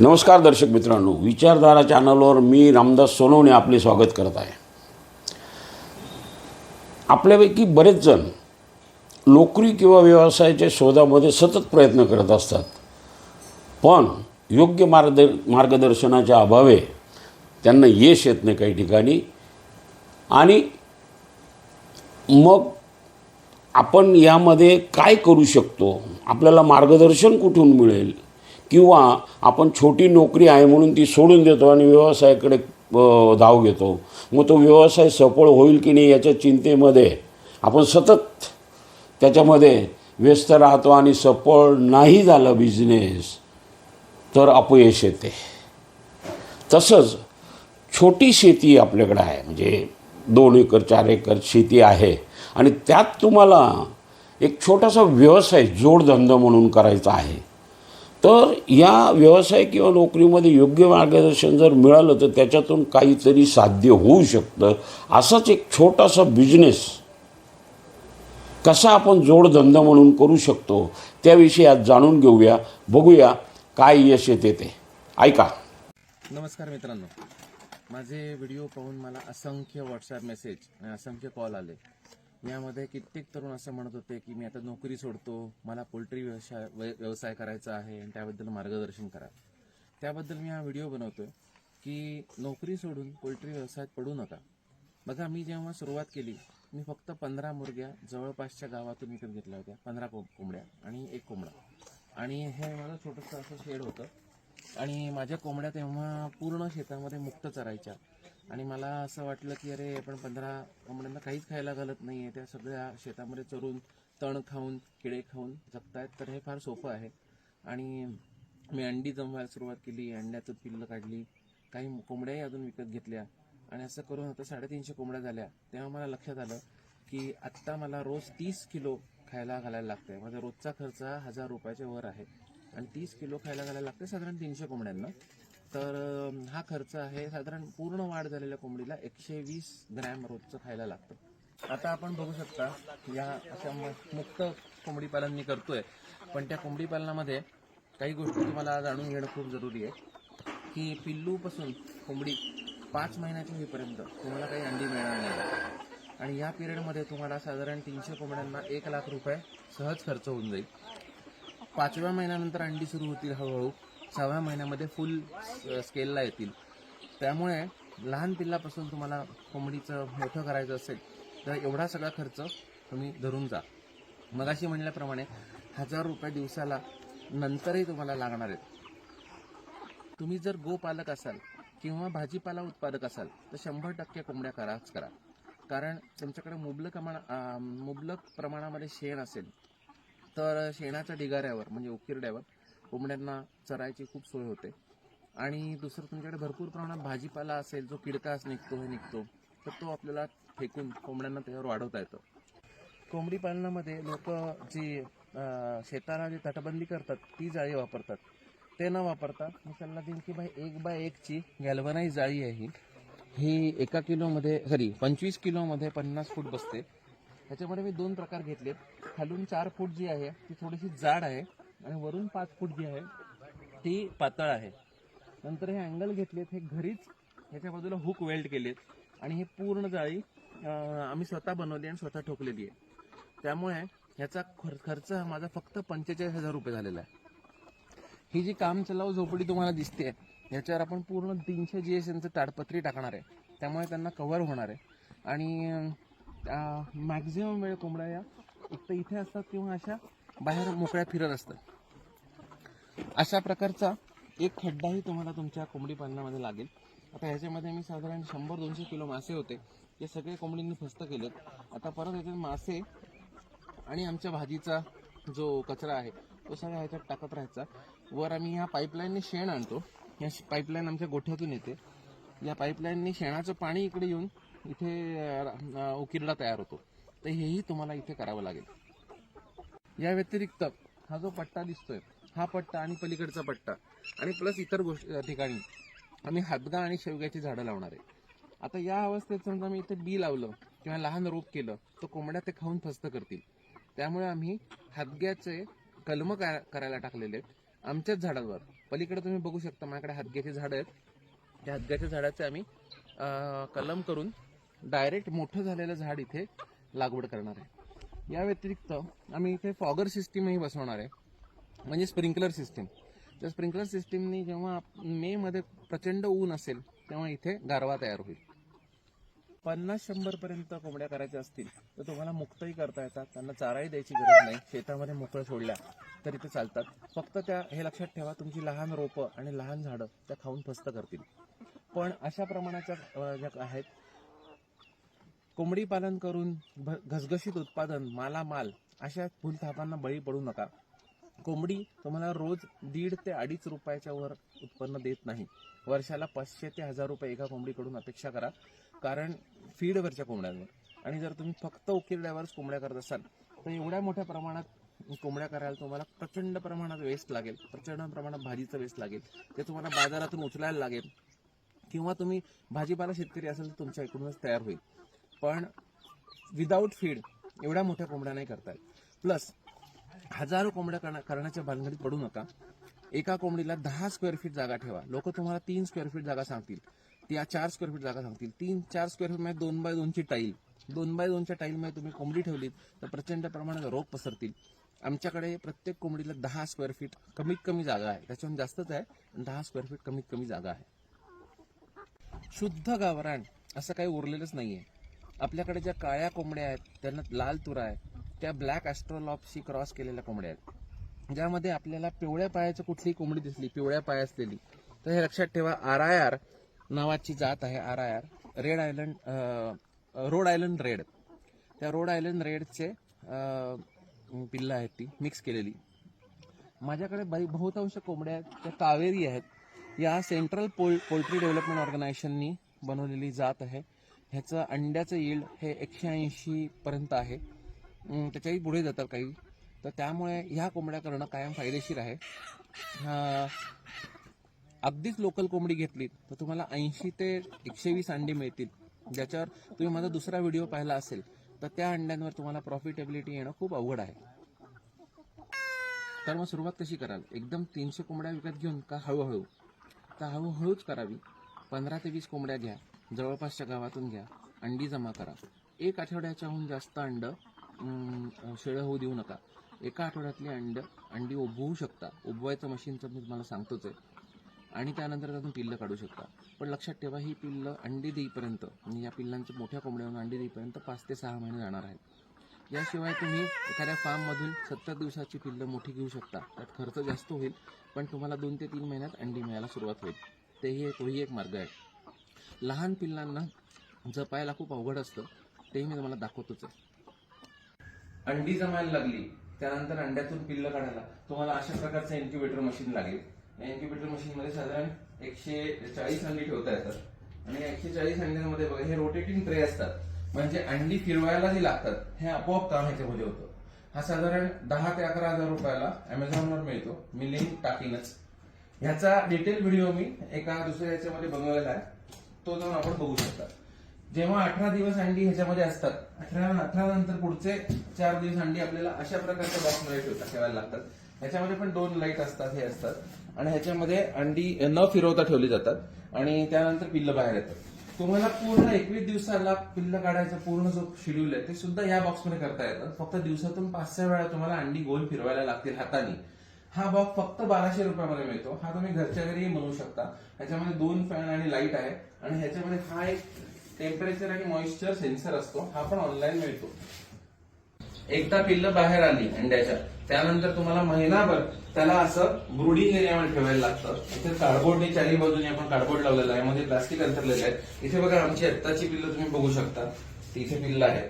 नमस्कार दर्शक मित्रांनो विचारधारा चॅनलवर मी रामदास सोनवणे आपले स्वागत करत आहे. आपल्यापैकी बरेच जण नोकरी किंवा व्यवसायाच्या शोधामध्ये सतत प्रयत्न करत असतात. पण योग्य मार्गद मार्गदर्शनाच्या अभावे त्यांना यश येत नाही काही ठिकाणी. आणि मग आपण यामध्ये काय करू शकतो? आपल्याला मार्गदर्शन कुठून मिळेल? किंवा आपण छोटी नोकरी आहे म्हणून ती सोडून देतो आणि व्यवसायाकडे धाव घेतो. मग तो व्यवसाय सफळ होईल की नाही याच्या चिंतेमध्ये आपण सतत त्याच्यामध्ये व्यस्त राहतो आणि सफळ नाही झालं बिझनेस तर अपयश येते. तसंच छोटी शेती आपल्याकडे आहे. म्हणजे दोन एकर चार एकर शेती आहे. आणि त्यात तुम्हाला एक छोटासा व्यवसाय जोडधंदा म्हणून करायचा आहे. तर या व्यवसाय किंवा नोकरीमध्ये योग्य मार्गदर्शन जर मिळालं तर त्याच्यातून काहीतरी साध्य होऊ शकतं. असाच एक छोटासा बिझनेस कसा आपण जोडधंदा म्हणून करू शकतो त्याविषयी आज जाणून घेऊया. बघूया काय यश येते ते. ऐका. नमस्कार मित्रांनो. माझे व्हिडिओ पाहून मला असंख्य व्हॉट्सॲप मेसेज आणि असंख्य कॉल आले. यामध्ये कित्येक तरुण असं म्हणत होते की मी आता नोकरी सोडतो मला पोल्ट्री व्यवसाय व्यवसाय करायचा आहे आणि त्याबद्दल मार्गदर्शन करा. त्याबद्दल मी हा व्हिडिओ बनवतोय की नोकरी सोडून पोल्ट्री व्यवसायात पडू नका. बघा मी जेव्हा सुरुवात केली मी फक्त पंधरा मुर्ग्या जवळपासच्या गावातून विकत घेतल्या होत्या. पंधरा को कोंबड्या आणि एक कोंबडा. आणि हे माझं छोटंसं असं शेड होतं. आणि माझ्या कोंबड्या तेव्हा पूर्ण शेतामध्ये मुक्त चरायच्या. आणि मला असं वाटलं की अरे आपण पंधरा कोंबड्यांना काहीच खायला घालत नाही आहे त्या सगळ्या शेतामध्ये चरून तण खाऊन किडे खाऊन जगतायत तर हे फार सोपं आहे. आणि मी अंडी जमवायला सुरुवात केली अंड्याचं पिल्लं काढली काही कोंबड्याही अजून विकत घेतल्या. आणि असं करून आता साडेतीनशे कोंबड्या झाल्या. तेव्हा मला लक्षात आलं की आत्ता मला रोज तीस किलो खायला घालायला लागतंय. माझा रोजचा खर्च हा हजार रुपयाच्या वर आहे. आणि तीस किलो खायला घालायला लागते साधारण तीनशे कोंबड्यांना. तर हा खर्च आहे साधारण पूर्ण वाढ झालेल्या कोंबडीला एकशे वीस ग्रॅम रोजचं खायला लागतं. आता आपण बघू शकता या अशा मु- मुक्त कोंबडी पालन मी करतोय. पण त्या कोंबडी पालनामध्ये काही गोष्टी तुम्हाला जाणून घेणं खूप जरुरी आहे की पिल्लूपासून कोंबडी पाच महिन्याच्या होईपर्यंत तुम्हाला काही अंडी मिळणार नाही. आणि या पिरियडमध्ये तुम्हाला साधारण तीनशे कोंबड्यांना एक लाख रुपये सहज खर्च होऊन जाईल. पाचव्या महिन्यानंतर अंडी सुरू होतील हळूहळू. सहाव्या महिन्यामध्ये फुल स्केलला येतील. त्यामुळे लहान पिल्लापासून तुम्हाला कोंबडीचं मोठं करायचं असेल तर एवढा सगळा खर्च तुम्ही धरून जा. मगाशी म्हणल्याप्रमाणे हजार रुपये दिवसाला नंतरही तुम्हाला लागणार आहेत. तुम्ही जर गोपालक असाल किंवा भाजीपाला उत्पादक असाल तर शंभर टक्के कोंबड्या कराच करा. कारण तुमच्याकडे मुबलक प्रमाण मुबलक प्रमाणामध्ये शेण असेल तर शेणाच्या ढिगाऱ्यावर म्हणजे उकिरड्यावर कोंबड्यांना चरायची खूप सोय होते. आणि दुसरं तुमच्याकडे भरपूर प्रमाणात भाजीपाला असेल जो किडकास निघतो हे निघतो तर तो आपल्याला फेकून कोंबड्यांना त्याच्यावर वाढवता येतो. कोंबडी पालनामध्ये लोक जी शेताला जी तटबंदी करतात ती जाळी वापरतात. ते न वापरता मी सल्ला देईन की भाई एक बाय एकची गॅल्वनाईज जाळी आहे ही. ही एका किलोमध्ये सॉरी पंचवीस किलोमध्ये पन्नास फूट बसते. त्याच्यामध्ये मी दोन प्रकार घेतलेत. खालून चार फूट जी आहे ती थोडीशी जाड आहे. आणि वरून पाच फूट जी आहे ती पातळ आहे. नंतर हे अँगल घेतलेत हे घरीच ह्याच्या बाजूला हुक वेल्ड केलेत. आणि ही पूर्ण जाळी आम्ही स्वतः बनवली आणि स्वतः ठोकलेली आहे. त्यामुळे ह्याचा खर खर्च हा माझा फक्त पंचेचाळीस हजार रुपये झालेला आहे. ही जी काम चलाव झोपडी तुम्हाला दिसते याच्यावर आपण पूर्ण तीनशे जी एस एमचं ताडपत्री टाकणार आहे. त्यामुळे त्यांना कव्हर होणार आहे. आणि मॅक्झिमम वेळ कोंबड्या या एक तर इथे असतात किंवा अशा बाहेर मोकळ्या फिरत असतात अशा प्रकारचा एक खड्डाही तुम्हाला तुमच्या कोंबडी पालनामध्ये लागेल. आता ह्याच्यामध्ये मी साधारण शंभर दोनशे किलो मासे होते. ते सगळे कोंबडींनी फस्त केलेत. आता परत ह्याच्यात मासे आणि आमच्या भाजीचा जो कचरा आहे तो सगळा ह्याच्यात टाकत राहायचा. वर आम्ही ह्या पाईपलाईनने शेण आणतो. या पाईपलाईन आमच्या गोठ्यातून येते. या पाईपलाईनने शेणाचं पाणी इकडे येऊन इथे उकिरडा तयार होतो. तर हेही तुम्हाला इथे करावं लागेल. या व्यतिरिक्त हा जो पट्टा दिसतोय हा पट्टा आणि पलीकडचा पट्टा आणि प्लस इतर गोष्टी ठिकाणी आम्ही हातगा आणि शेवग्याची झाडं लावणार आहे. आता या अवस्थेत समजा मी इथे बी लावलं किंवा लहान रोप केलं तर कोंबड्या ते खाऊन फस्त करतील. त्यामुळे आम्ही हातग्याचे कलम करायला टाकलेले आहेत. आमच्याच झाडावर. पलीकडे तुम्ही बघू शकता माझ्याकडे हातग्याची झाडं आहेत. त्या हातग्याच्या झाडाचे आम्ही कलम करून डायरेक्ट मोठं झालेलं झाड इथे लागवड करणार आहे. या व्यतिरिक्त आम्ही इथे फॉगर सिस्टीमही बसवणार आहे. म्हणजे स्प्रिंकलर सिस्टीम. त्या स्प्रिंकलर सिस्टीमनी जेव्हा मे मध्ये प्रचंड ऊन असेल तेव्हा इथे गारवा तयार होईल. पन्नास शंभर पर्यंत कोंबड्या करायच्या असतील तर तुम्हाला मुक्तही करता येतात. त्यांना चाराही द्यायची गरज नाही. शेतामध्ये मोकळं सोडल्या तर इथे चालतात. फक्त त्या हे लक्षात ठेवा तुमची लहान रोपं आणि लहान झाडं त्या खाऊन फस्त करतील. पण अशा प्रमाणाच्या ज्या आहेत कोंबडी पालन करून भ- घसघशीत उत्पादन मालामाल अशा फुलथापांना बळी पडू नका. कोंबडी तुम्हाला रोज दीड ते अडीच रुपयाच्या वर उत्पन्न देत नाही. वर्षाला पाचशे ते हजार रुपये एका कोंबडीकडून अपेक्षा करा कारण फीडवरच्या कोंबड्यांवर. आणि जर तुम्ही फक्त उकिरड्यावरच कोंबड्या करत असाल तर एवढ्या मोठ्या प्रमाणात कोंबड्या करायला तुम्हाला प्रचंड प्रमाणात वेस्ट लागेल प्रचंड प्रमाणात भाजीचं वेस्ट लागेल. ते तुम्हाला बाजारातून उचलायला लागेल. किंवा तुम्ही भाजीपाला शेतकरी असेल तर तुमच्या इकडूनच तयार होईल. पण विदाऊट फीड एवढ्या मोठ्या कोंबड्या नाही करता येत. प्लस हजारो कोंबड्या करणा- करण्याच्या भानगडीत पडू नका. एका कोंबडीला दहा स्क्वेअर फीट जागा ठेवा. लोक तुम्हाला तीन स्क्वेअर फीट जागा सांगतील. त्या चार स्क्वेअर फीट जागा सांगतील. तीन चार स्क्वेअर फीटमध्ये दोन बाय दोनची टाईल दोन बाय दोनच्या टाईलमध्ये तुम्ही कोंबडी ठेवलीत तर प्रचंड प्रमाणात रोग पसरतील. आमच्याकडे प्रत्येक कोंबडीला दहा स्क्वेअर फीट कमीत कमी जागा आहे. त्याच्याहून जास्तच आहे दहा स्क्वेअर फीट कमीत कमी जागा आहे. शुद्ध गावरान असं काही उरलेलंच नाहीये. आपल्याकडे ज्या काळ्या कोंबड्या आहेत त्यांना लाल तुरा आहे त्या ब्लॅक ॲस्ट्रोलॉपशी क्रॉस केलेल्या कोंबड्या आहेत. ज्यामध्ये आपल्याला पिवळ्या पायाची कुठलीही कोंबडी दिसली पिवळ्या पाय असलेली तर हे लक्षात ठेवा आर आय आर नावाची जात आहे R I R red island road island red त्या रोड आयलंड रेडचे पिल्लं आहेत ती मिक्स केलेली. माझ्याकडे बाई बहुतांश कोंबड्या आहेत त्या कावेरी आहेत. या सेंट्रल पोल पोल्ट्री डेव्हलपमेंट ऑर्गनायझेशननी बनवलेली जात आहे ह्याचं अंड्याचं यील्ड हे एकशे ऐंशीपर्यंत आहे. त्याच्याही पुढे जातात काही. तर त्यामुळे ह्या कोंबड्या करणं कायम फायदेशीर आहे. अगदीच लोकल कोंबडी घेतली तर तुम्हाला ऐंशी ते एकशे वीस अंडी मिळतील. ज्याच्यावर तुम्ही माझा दुसरा व्हिडिओ पाहिला असेल तर त्या अंड्यांवर तुम्हाला प्रॉफिटेबिलिटी येणं खूप अवघड आहे. तर मग सुरुवात कशी कराल? एकदम तीनशे कोंबड्या विकत घेऊन का हळूहळू? तर हळूहळूच करावी. पंधरा ते वीस कोंबड्या घ्या. जवळपासच्या गावातून घ्या. अंडी जमा करा. एक आठवड्याच्याहून जास्त अंड शेळं होऊ देऊ नका. एका आठवड्यातली अंड अंडी उभवू शकता. उबवायचं मशीनचं मी तुम्हाला सांगतोच आहे. आणि त्यानंतर त्यातून पिल्लं काढू शकता. पण लक्षात ठेवा ही पिल्लं अंडी देईपर्यंत म्हणजे या पिल्लांच्या मोठ्या कोंबड्यावरून अंडी देईपर्यंत पाच ते सहा महिने जाणार आहेत. याशिवाय तुम्ही एखाद्या फार्ममधून सत्तर दिवसाची पिल्लं मोठी घेऊ शकता. त्यात खर्च जास्त होईल पण तुम्हाला दोन ते तीन महिन्यात अंडी मिळायला सुरुवात होईल. तेही तोही एक मार्ग आहे. लहान पिल्लांना जपायला खूप अवघड असतं. तेही मी तुम्हाला दाखवतोच आहे. अंडी जमायला लागली त्यानंतर अंड्यातून पिल्लं काढायला. तुम्हाला अशा प्रकारचं इन्क्युबेटर मशीन लागेल. या इन्क्युबेटर मशीन मध्ये साधारण एकशे चाळीस अंडी ठेवता येतात. आणि एकशे चाळीस अंड्यांमध्ये बघा हे रोटेटिंग ट्रे असतात. म्हणजे अंडी फिरवायला जी लागतात. हे आपोआप काम ह्याच्यामध्ये होतं. हा साधारण दहा ते अकरा हजार रुपयाला अमेझॉनवर मिळतो. मी लिंक टाकीनच. ह्याचा डिटेल व्हिडिओ मी एका दुसऱ्या ह्याच्यामध्ये बनवलेला आहे. तो जाऊन आपण बघू शकता. जेव्हा अठरा दिवस अंडी ह्याच्यामध्ये असतात अठरा अठरा नंतर पुढचे चार दिवस अंडी आपल्याला अशा प्रकारच्या बॉक्समध्ये ठेवता ठेवायला लागतात. ह्याच्यामध्ये पण दोन लाइट असतात हे असतात. आणि ह्याच्यामध्ये अंडी न फिरवता ठेवली जातात. आणि त्यानंतर पिल्लं बाहेर येतात. तुम्हाला पूर्ण एकवीस दिवसाला पिल्लं काढायचं पूर्ण जो शेड्यूल आहे ते सुद्धा या बॉक्समध्ये करता येतात फक्त दिवसातून पाच सहा वेळा तुम्हाला अंडी गोल फिरवायला लागतील हाताने. हा बॉक्स फक्त बाराशे रुपयामध्ये मिळतो. हा तुम्ही घरच्या घरी बनवू शकता. ह्याच्यामध्ये दोन फॅन आणि लाइट आहे. आणि ह्याच्यामध्ये हा एक टेम्परेचर आणि मॉइश्चर सेन्सर असतो. हा पण ऑनलाईन मिळतो. एकदा पिल्ल बाहेर आली अंड्याच्या त्यानंतर तुम्हाला महिनाभर त्याला असं ब्रुडिंग एरियामध्ये ठेवायला लागतं. इथे कार्डबोर्डने चारी बाजूने आपण कार्डबोर्ड लावलेला आहे. मध्ये प्लास्टिक अंतरलेलं आहे. इथे बघा आमची आत्ताची पिल्ल तुम्ही बघू शकता. इथे पिल्ल आहेत.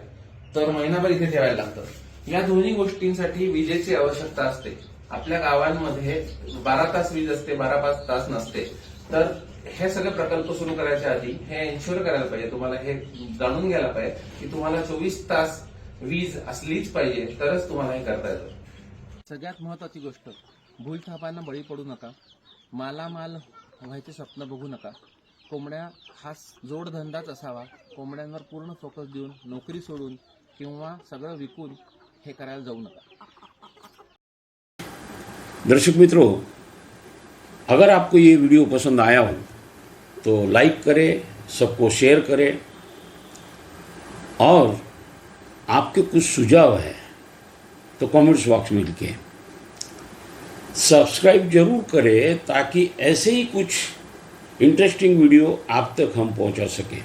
तर महिनाभर इथे ठेवायला लागतं. या दोन्ही गोष्टींसाठी विजेची आवश्यकता असते. आपल्या गावांमध्ये बारा तास वीज असते बारा पाच तास नसते. तर हे सगळे प्रकल्प सुरू करायच्या आधी हे इन्शुअर करायला पाहिजे. तुम्हाला हे जाणून घ्यायला पाहिजे की तुम्हाला चोवीस तास वीज असलीच पाहिजे तरच तुम्हाला हे करता येतं. सगळ्यात महत्वाची गोष्ट भूलथापांना बळी पडू नका. मालामाल व्हायचे स्वप्न बघू नका. कोंबड्या हा जोडधंदाच असावा. कोंबड्यांवर पूर्ण फोकस देऊन नोकरी सोडून किंवा सगळं विकून हे करायला जाऊ नका. दर्शक मित्रों, अगर आपको ये वीडियो पसंद आया हो तो लाइक करें, सबको शेयर करें, और आपके कुछ सुझाव है तो कमेंट्स बॉक्स में लिखें। सब्सक्राइब ज़रूर करें, ताकि ऐसे ही कुछ इंटरेस्टिंग वीडियो आप तक हम पहुँचा सकें।